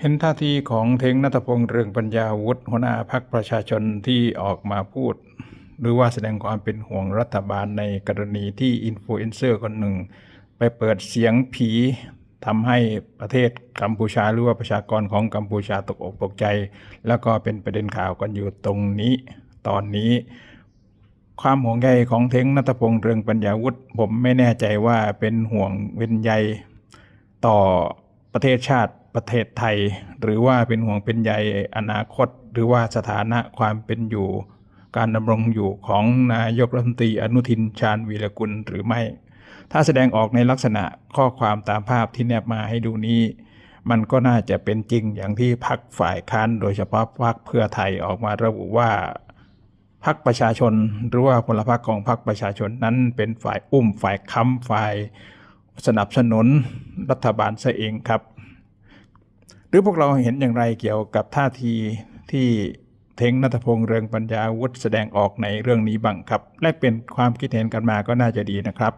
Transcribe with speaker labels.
Speaker 1: เห็นท่าทีของเทงนัทพงษ์เรืองปัญญาวุฒิหัวหน้าพักประชาชนที่ออกมาพูด หรือว่าแสดงความเป็นห่วงรัฐบาลในกรณีที่อินฟลูเอนเซอร์คนหนึ่ง ไปเปิดเสียงผีทำให้ประเทศกัมพูชาหรือว่าประชากรของกัมพูชาตกอกตกใจ แล้วก็เป็นประเด็นข่าวกันอยู่ตรงนี้ ตอนนี้ ความห่วงใยของเทงนัทพงษ์เรืองปัญญาวุฒิผมไม่แน่ใจว่าเป็นห่วงเป็นใยต่อประเทศชาติ ประเทศไทย หรือว่าเป็นห่วงเป็นใยอนาคต หรือว่าสถานะความเป็นอยู่ การดำรงอยู่ของนายกรัฐมนตรีอนุทินชาญวีรกุลหรือไม่ ถ้าแสดงออกในลักษณะข้อความตามภาพที่แนบมาให้ดูนี้ มันก็น่าจะเป็นจริงอย่างที่พักฝ่ายค้านโดยเฉพาะพักเพื่อไทยออกมาระบุว่าพักประชาชนหรือว่าพลพรรคของพักประชาชนนั้นเป็นฝ่ายอุ้มฝ่ายค้ำฝ่ายสนับสนุนรัฐบาลซะเองครับ รือพวกเราเห็นอย่างไรเกี่ยวกับท่าทีที่เทงนัทพงษ์เรืองปัญญาวุฒิแสดงออกในเรื่องนี้บ้างครับ และเป็นความคิดเห็นกันมาก็น่าจะดีนะครับ